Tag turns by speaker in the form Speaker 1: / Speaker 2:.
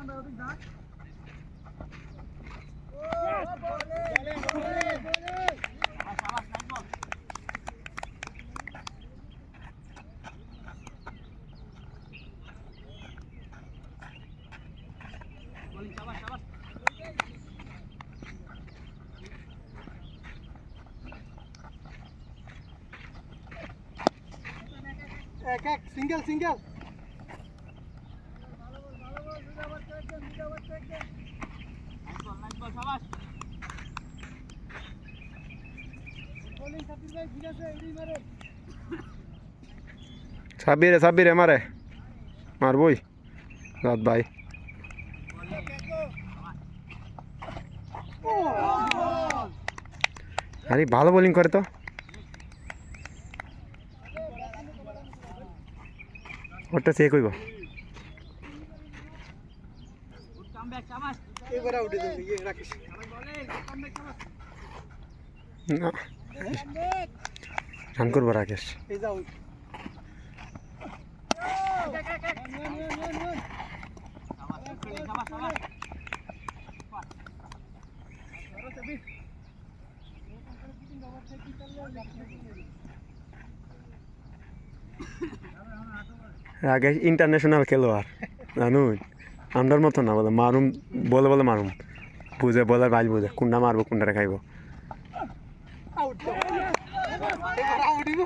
Speaker 1: antibiotic back. Single, single.
Speaker 2: সাব্বিরে সাব্বিরে মারে। মারবই। রাত ভাই। আরে ভালো বোলিং করে তো। ওটা
Speaker 1: উঠে দেবে ইয়ে
Speaker 2: না। রান রাকেশ। রাকেশ ইন্টারন্যাশনাল খেলোয়াড়, জানুন। আমরার মতো না, বলে মারুম, বলে বলে মারুম। বুঝে, বলে ভাই বুঝে, কোনটা মারবো কোনটা খাইবো।
Speaker 1: ഔട്ട് ഔട്ട് ഇത്